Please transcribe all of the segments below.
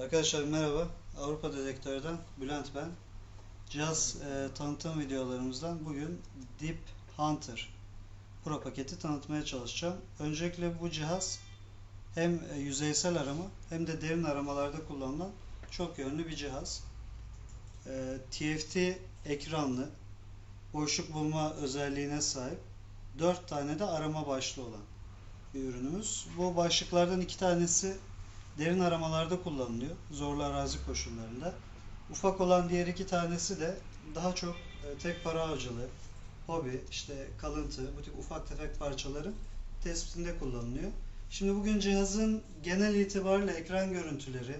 Arkadaşlar merhaba. Avrupa Dedektör'den Bülent ben. Cihaz e, tanıtım videolarımızdan bugün Deep Hunter Pro paketi tanıtmaya çalışacağım. Öncelikle bu cihaz hem e, yüzeysel arama hem de derin aramalarda kullanılan çok yönlü bir cihaz. E, TFT ekranlı, boşluk bulma özelliğine sahip 4 tane de arama başlığı olan bir ürünümüz. Bu başlıklardan iki tanesi derin aramalarda kullanılıyor. Zorlu arazi koşullarında. Ufak olan diğer iki tanesi de daha çok e, tek para avcılığı, hobi, işte kalıntı, bu tip ufak tefek parçaların tespitinde kullanılıyor. Şimdi bugün cihazın genel itibariyle ekran görüntüleri,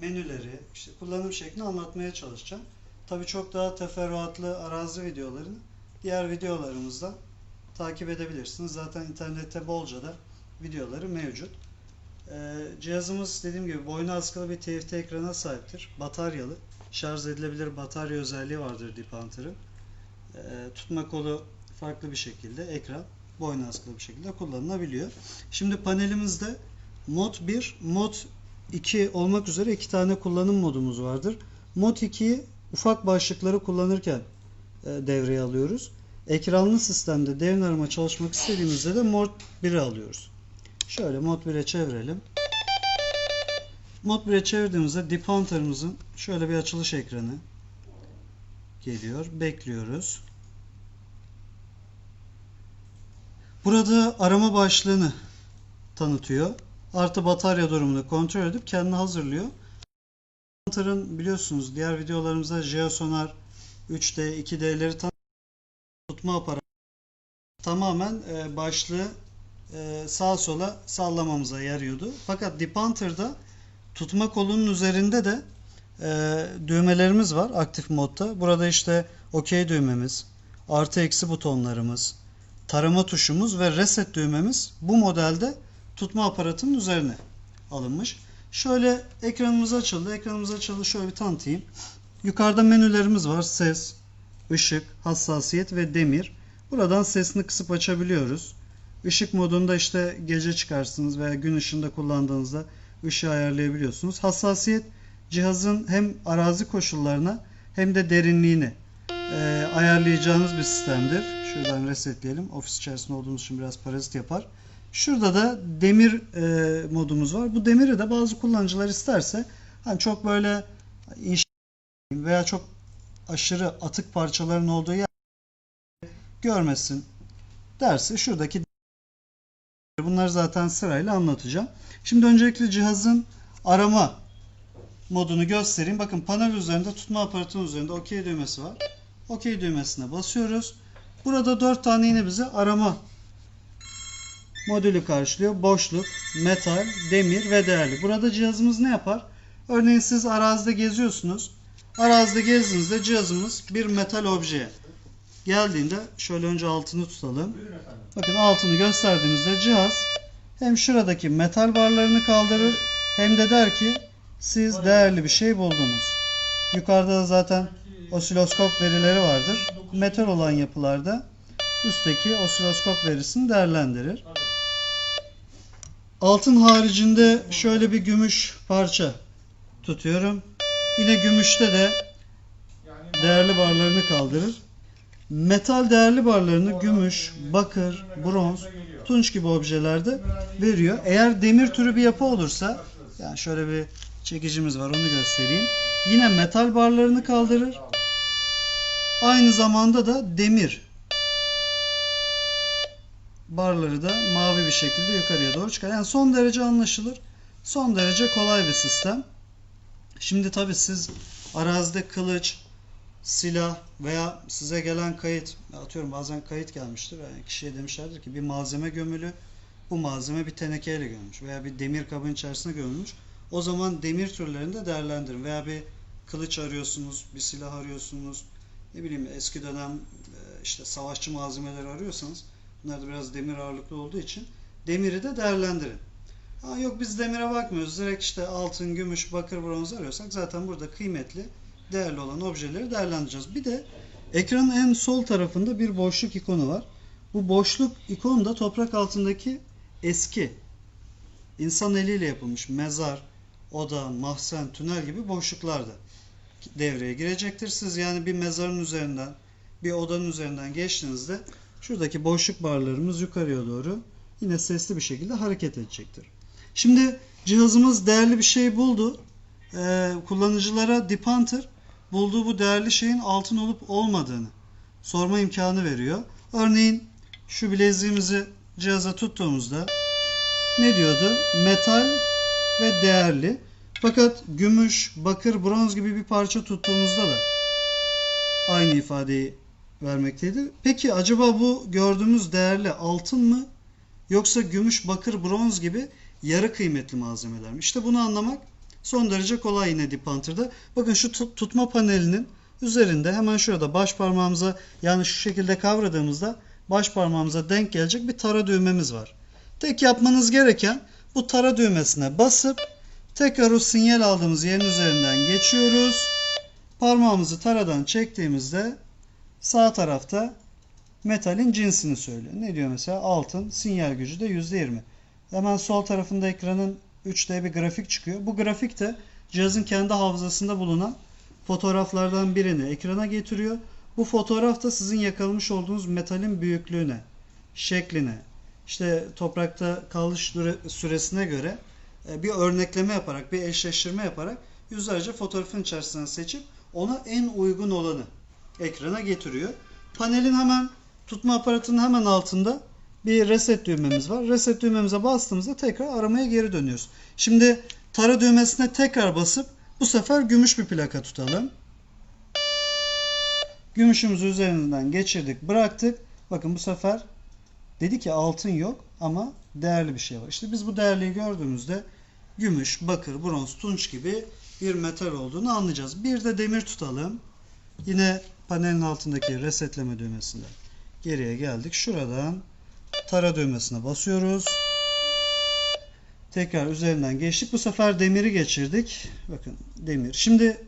menüleri, işte kullanım şeklini anlatmaya çalışacağım. Tabii çok daha teferruatlı arazi videolarını diğer videolarımızdan takip edebilirsiniz. Zaten internette bolca da videoları mevcut. Ee, cihazımız dediğim gibi boynu askılı bir TFT ekrana sahiptir. Bataryalı. Şarj edilebilir batarya özelliği vardır Deep Hunter'ın. Ee, tutma kolu farklı bir şekilde ekran boynu askılı bir şekilde kullanılabiliyor. Şimdi panelimizde mod 1, mod 2 olmak üzere iki tane kullanım modumuz vardır. Mod 2'yi ufak başlıkları kullanırken e, devreye alıyoruz. Ekranlı sistemde derin arama çalışmak istediğimizde de mod 1'i alıyoruz. Şöyle mod 1'e çevirelim. Mod 1'e çevirdiğimizde Deep Hunter'ımızın şöyle bir açılış ekranı geliyor. Bekliyoruz. Burada arama başlığını tanıtıyor. Artı batarya durumunu kontrol edip kendini hazırlıyor. Hunter'ın biliyorsunuz diğer videolarımızda Geosonar 3D, 2D'leri tan- tutma aparatı tamamen e, başlığı sağa sola sallamamıza yarıyordu. Fakat Deep Hunter'da tutma kolunun üzerinde de e, düğmelerimiz var aktif modda. Burada işte OK düğmemiz, artı eksi butonlarımız, tarama tuşumuz ve reset düğmemiz bu modelde tutma aparatının üzerine alınmış. Şöyle ekranımız açıldı. Ekranımız açıldı. Şöyle bir tanıtayım. Yukarıda menülerimiz var. Ses, ışık, hassasiyet ve demir. Buradan sesini kısıp açabiliyoruz. Işık modunda işte gece çıkarsınız veya gün ışığında kullandığınızda ışığı ayarlayabiliyorsunuz. Hassasiyet cihazın hem arazi koşullarına hem de derinliğini e, ayarlayacağınız bir sistemdir. Şuradan resetleyelim. Ofis içerisinde olduğumuz için biraz parazit yapar. Şurada da demir e, modumuz var. Bu demiri de bazı kullanıcılar isterse hani çok böyle inşa veya çok aşırı atık parçaların olduğu yer görmesin derse şuradaki bunları zaten sırayla anlatacağım. Şimdi öncelikle cihazın arama modunu göstereyim. Bakın panel üzerinde tutma aparatının üzerinde OK düğmesi var. OK düğmesine basıyoruz. Burada 4 tane yine bize arama modülü karşılıyor. Boşluk, metal, demir ve değerli. Burada cihazımız ne yapar? Örneğin siz arazide geziyorsunuz. Arazide gezdiğinizde cihazımız bir metal objeye geldiğinde şöyle önce altını tutalım. Bakın altını gösterdiğimizde cihaz hem şuradaki metal barlarını kaldırır hem de der ki siz değerli bir şey buldunuz. Yukarıda da zaten osiloskop verileri vardır. Metal olan yapılarda üstteki osiloskop verisini değerlendirir. Altın haricinde şöyle bir gümüş parça tutuyorum. Yine gümüşte de değerli barlarını kaldırır. Metal değerli barlarını gümüş, bakır, bronz, tunç gibi objelerde veriyor. Eğer demir türü bir yapı olursa yani şöyle bir çekicimiz var onu göstereyim. Yine metal barlarını kaldırır. Aynı zamanda da demir barları da mavi bir şekilde yukarıya doğru çıkar. Yani son derece anlaşılır. Son derece kolay bir sistem. Şimdi tabi siz arazide kılıç, silah veya size gelen kayıt atıyorum bazen kayıt gelmiştir. Yani kişiye demişlerdir ki bir malzeme gömülü bu malzeme bir tenekeyle gömülmüş veya bir demir kabın içerisine gömülmüş. O zaman demir türlerini de değerlendirin veya bir kılıç arıyorsunuz, bir silah arıyorsunuz. Ne bileyim eski dönem e, işte savaşçı malzemeleri arıyorsanız bunlar da biraz demir ağırlıklı olduğu için demiri de değerlendirin. Ha, yok biz demire bakmıyoruz. Direkt işte altın, gümüş, bakır, bronz arıyorsak zaten burada kıymetli, değerli olan objeleri değerlendireceğiz. Bir de ekranın en sol tarafında bir boşluk ikonu var. Bu boşluk ikonu da toprak altındaki eski insan eliyle yapılmış mezar, oda, mahzen, tünel gibi boşluklar da devreye girecektir. Siz yani bir mezarın üzerinden, bir odanın üzerinden geçtiğinizde şuradaki boşluk barlarımız yukarıya doğru yine sesli bir şekilde hareket edecektir. Şimdi cihazımız değerli bir şey buldu. Ee, kullanıcılara Deep Hunter bulduğu bu değerli şeyin altın olup olmadığını sorma imkanı veriyor. Örneğin şu bileziğimizi cihaza tuttuğumuzda ne diyordu? Metal ve değerli. Fakat gümüş, bakır, bronz gibi bir parça tuttuğumuzda da aynı ifadeyi vermekteydi. Peki acaba bu gördüğümüz değerli altın mı yoksa gümüş, bakır, bronz gibi yarı kıymetli malzemeler mi? İşte bunu anlamak son derece kolay yine Deep Hunter'da. Bakın şu tut- tutma panelinin üzerinde hemen şurada baş parmağımıza yani şu şekilde kavradığımızda baş parmağımıza denk gelecek bir tara düğmemiz var. Tek yapmanız gereken bu tara düğmesine basıp tekrar o sinyal aldığımız yerin üzerinden geçiyoruz. Parmağımızı taradan çektiğimizde sağ tarafta metalin cinsini söylüyor. Ne diyor mesela? Altın, sinyal gücü de %20. Hemen sol tarafında ekranın 3D bir grafik çıkıyor. Bu grafik de cihazın kendi hafızasında bulunan fotoğraflardan birini ekrana getiriyor. Bu fotoğraf da sizin yakalamış olduğunuz metalin büyüklüğüne, şekline, işte toprakta kalış süre- süresine göre e, bir örnekleme yaparak, bir eşleştirme yaparak yüzlerce fotoğrafın içerisinden seçip ona en uygun olanı ekrana getiriyor. Panelin hemen tutma aparatının hemen altında bir reset düğmemiz var. Reset düğmemize bastığımızda tekrar aramaya geri dönüyoruz. Şimdi tara düğmesine tekrar basıp bu sefer gümüş bir plaka tutalım. Gümüşümüzü üzerinden geçirdik, bıraktık. Bakın bu sefer dedi ki altın yok ama değerli bir şey var. İşte biz bu değerliyi gördüğümüzde gümüş, bakır, bronz, tunç gibi bir metal olduğunu anlayacağız. Bir de demir tutalım. Yine panelin altındaki resetleme düğmesinden geriye geldik. Şuradan tara düğmesine basıyoruz. Tekrar üzerinden geçtik. Bu sefer demiri geçirdik. Bakın demir. Şimdi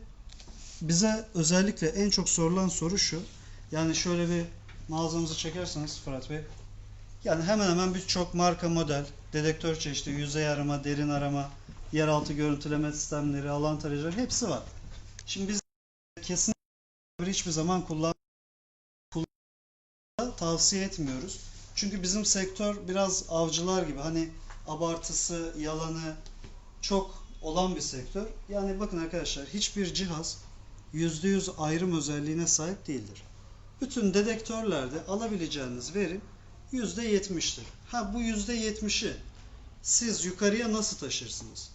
bize özellikle en çok sorulan soru şu. Yani şöyle bir mağazamızı çekerseniz Fırat Bey. Yani hemen hemen birçok marka model, dedektör çeşidi, yüzey arama, derin arama, yeraltı görüntüleme sistemleri, alan tarayıcıları hepsi var. Şimdi biz kesin hiçbir zaman kullan tavsiye etmiyoruz. Çünkü bizim sektör biraz avcılar gibi hani abartısı, yalanı çok olan bir sektör. Yani bakın arkadaşlar hiçbir cihaz %100 ayrım özelliğine sahip değildir. Bütün dedektörlerde alabileceğiniz verim %70'tir. Ha bu %70'i siz yukarıya nasıl taşırsınız?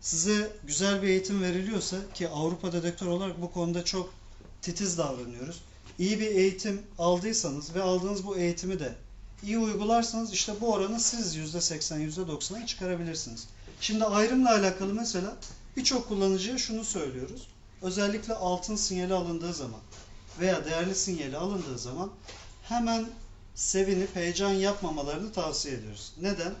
Size güzel bir eğitim veriliyorsa ki Avrupa dedektör olarak bu konuda çok titiz davranıyoruz. İyi bir eğitim aldıysanız ve aldığınız bu eğitimi de iyi uygularsanız işte bu oranı siz %80, %90'a çıkarabilirsiniz. Şimdi ayrımla alakalı mesela birçok kullanıcıya şunu söylüyoruz. Özellikle altın sinyali alındığı zaman veya değerli sinyali alındığı zaman hemen sevinip heyecan yapmamalarını tavsiye ediyoruz. Neden?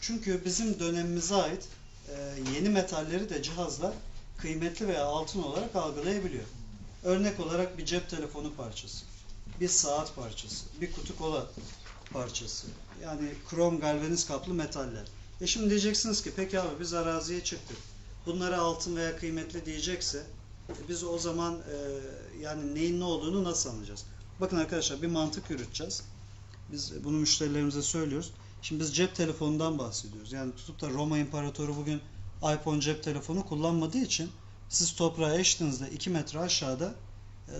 Çünkü bizim dönemimize ait e, yeni metalleri de cihazlar kıymetli veya altın olarak algılayabiliyor. Örnek olarak bir cep telefonu parçası, bir saat parçası, bir kutu kola parçası. Yani krom galvaniz kaplı metaller. E şimdi diyeceksiniz ki peki abi biz araziye çıktık. Bunlara altın veya kıymetli diyecekse e, biz o zaman e, yani neyin ne olduğunu nasıl anlayacağız? Bakın arkadaşlar bir mantık yürüteceğiz. Biz bunu müşterilerimize söylüyoruz. Şimdi biz cep telefonundan bahsediyoruz. Yani tutup da Roma İmparatoru bugün iPhone cep telefonu kullanmadığı için siz toprağa eştiğinizde 2 metre aşağıda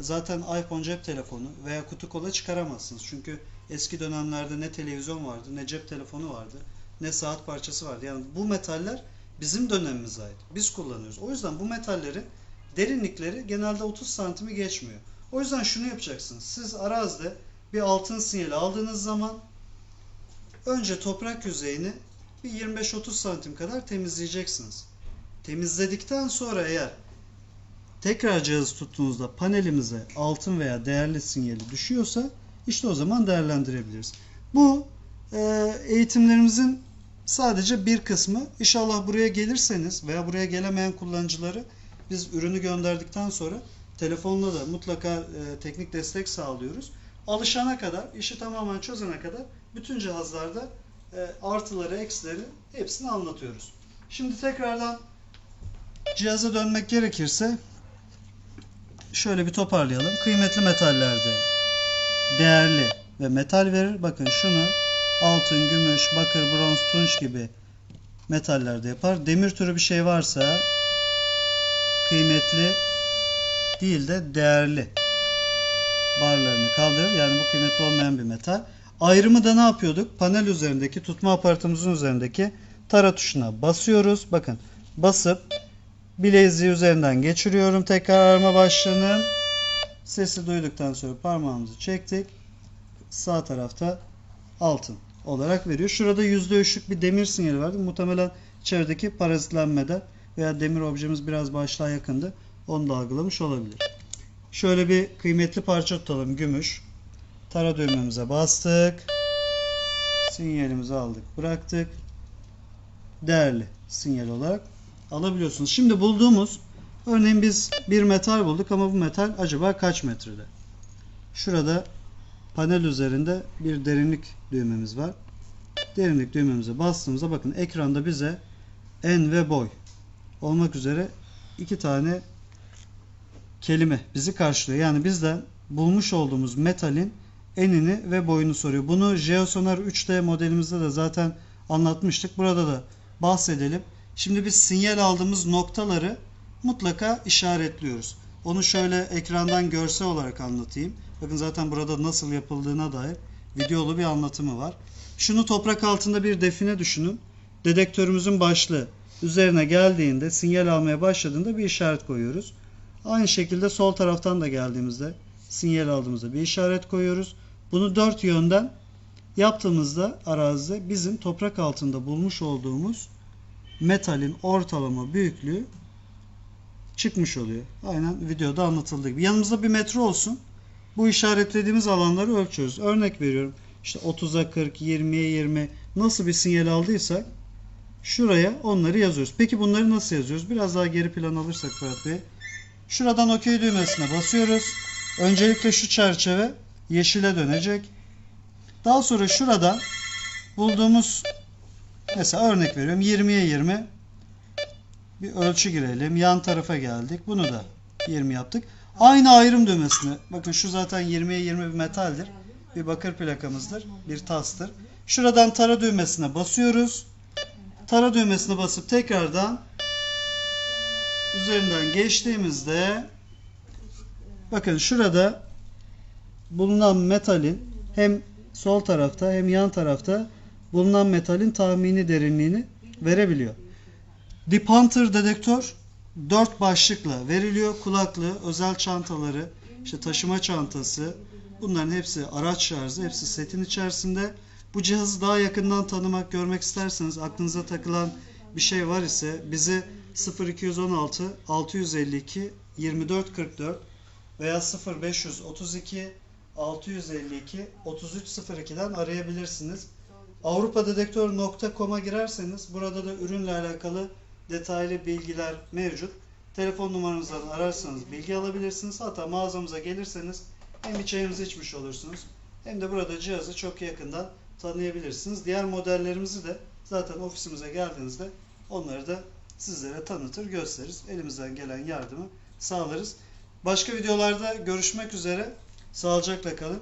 zaten iPhone cep telefonu veya kutu kola çıkaramazsınız. Çünkü eski dönemlerde ne televizyon vardı, ne cep telefonu vardı, ne saat parçası vardı. Yani bu metaller bizim dönemimize ait. Biz kullanıyoruz. O yüzden bu metallerin derinlikleri genelde 30 santimi geçmiyor. O yüzden şunu yapacaksınız. Siz arazide bir altın sinyali aldığınız zaman önce toprak yüzeyini bir 25-30 santim kadar temizleyeceksiniz. Temizledikten sonra eğer tekrar cihazı tuttuğunuzda panelimize altın veya değerli sinyali düşüyorsa işte o zaman değerlendirebiliriz. Bu e, eğitimlerimizin sadece bir kısmı. İnşallah buraya gelirseniz veya buraya gelemeyen kullanıcıları biz ürünü gönderdikten sonra telefonla da mutlaka e, teknik destek sağlıyoruz. Alışana kadar, işi tamamen çözene kadar bütün cihazlarda e, artıları, eksileri hepsini anlatıyoruz. Şimdi tekrardan Cihaza dönmek gerekirse şöyle bir toparlayalım. Kıymetli metallerde değerli ve metal verir. Bakın şunu altın, gümüş, bakır, bronz, tunç gibi metallerde yapar. Demir türü bir şey varsa kıymetli değil de değerli barlarını kaldırır. Yani bu kıymetli olmayan bir metal. Ayrımı da ne yapıyorduk? Panel üzerindeki tutma aparatımızın üzerindeki tara tuşuna basıyoruz. Bakın basıp bileziği üzerinden geçiriyorum. Tekrar arama başlığını. Sesi duyduktan sonra parmağımızı çektik. Sağ tarafta altın olarak veriyor. Şurada %3'lük bir demir sinyali vardı. Muhtemelen içerideki parazitlenmede veya demir objemiz biraz başlığa yakındı. Onu da algılamış olabilir. Şöyle bir kıymetli parça tutalım. Gümüş. Tara düğmemize bastık. Sinyalimizi aldık. Bıraktık. Değerli sinyal olarak alabiliyorsunuz. Şimdi bulduğumuz örneğin biz bir metal bulduk ama bu metal acaba kaç metrede? Şurada panel üzerinde bir derinlik düğmemiz var. Derinlik düğmemize bastığımızda bakın ekranda bize en ve boy olmak üzere iki tane kelime bizi karşılıyor. Yani bizden bulmuş olduğumuz metalin enini ve boyunu soruyor. Bunu Geosonar 3D modelimizde de zaten anlatmıştık. Burada da bahsedelim. Şimdi biz sinyal aldığımız noktaları mutlaka işaretliyoruz. Onu şöyle ekrandan görsel olarak anlatayım. Bakın zaten burada nasıl yapıldığına dair videolu bir anlatımı var. Şunu toprak altında bir define düşünün. Dedektörümüzün başlığı üzerine geldiğinde, sinyal almaya başladığında bir işaret koyuyoruz. Aynı şekilde sol taraftan da geldiğimizde sinyal aldığımızda bir işaret koyuyoruz. Bunu dört yönden yaptığımızda arazide bizim toprak altında bulmuş olduğumuz metalin ortalama büyüklüğü çıkmış oluyor. Aynen videoda anlatıldığı gibi. Yanımızda bir metre olsun. Bu işaretlediğimiz alanları ölçüyoruz. Örnek veriyorum. İşte 30'a 40, 20'ye 20 nasıl bir sinyal aldıysak şuraya onları yazıyoruz. Peki bunları nasıl yazıyoruz? Biraz daha geri plan alırsak Fırat Bey. Şuradan OK düğmesine basıyoruz. Öncelikle şu çerçeve yeşile dönecek. Daha sonra şuradan bulduğumuz mesela örnek veriyorum 20'ye 20 bir ölçü girelim. Yan tarafa geldik. Bunu da 20 yaptık. Aynı ayrım düğmesine. Bakın şu zaten 20'ye 20 bir metaldir. Bir bakır plakamızdır. Bir tastır. Şuradan tara düğmesine basıyoruz. Tara düğmesine basıp tekrardan üzerinden geçtiğimizde bakın şurada bulunan metalin hem sol tarafta hem yan tarafta bulunan metalin tahmini derinliğini verebiliyor. Deep Hunter dedektör 4 başlıkla veriliyor. Kulaklığı, özel çantaları, işte taşıma çantası bunların hepsi araç şarjı, hepsi setin içerisinde. Bu cihazı daha yakından tanımak, görmek isterseniz aklınıza takılan bir şey var ise bizi 0216 652 2444 veya 0532 652 3302'den arayabilirsiniz. avrupadedektör.com'a girerseniz burada da ürünle alakalı detaylı bilgiler mevcut. Telefon numaranızdan ararsanız bilgi alabilirsiniz. Hatta mağazamıza gelirseniz hem çayınızı içmiş olursunuz hem de burada cihazı çok yakından tanıyabilirsiniz. Diğer modellerimizi de zaten ofisimize geldiğinizde onları da sizlere tanıtır, gösteririz. Elimizden gelen yardımı sağlarız. Başka videolarda görüşmek üzere. Sağlıcakla kalın.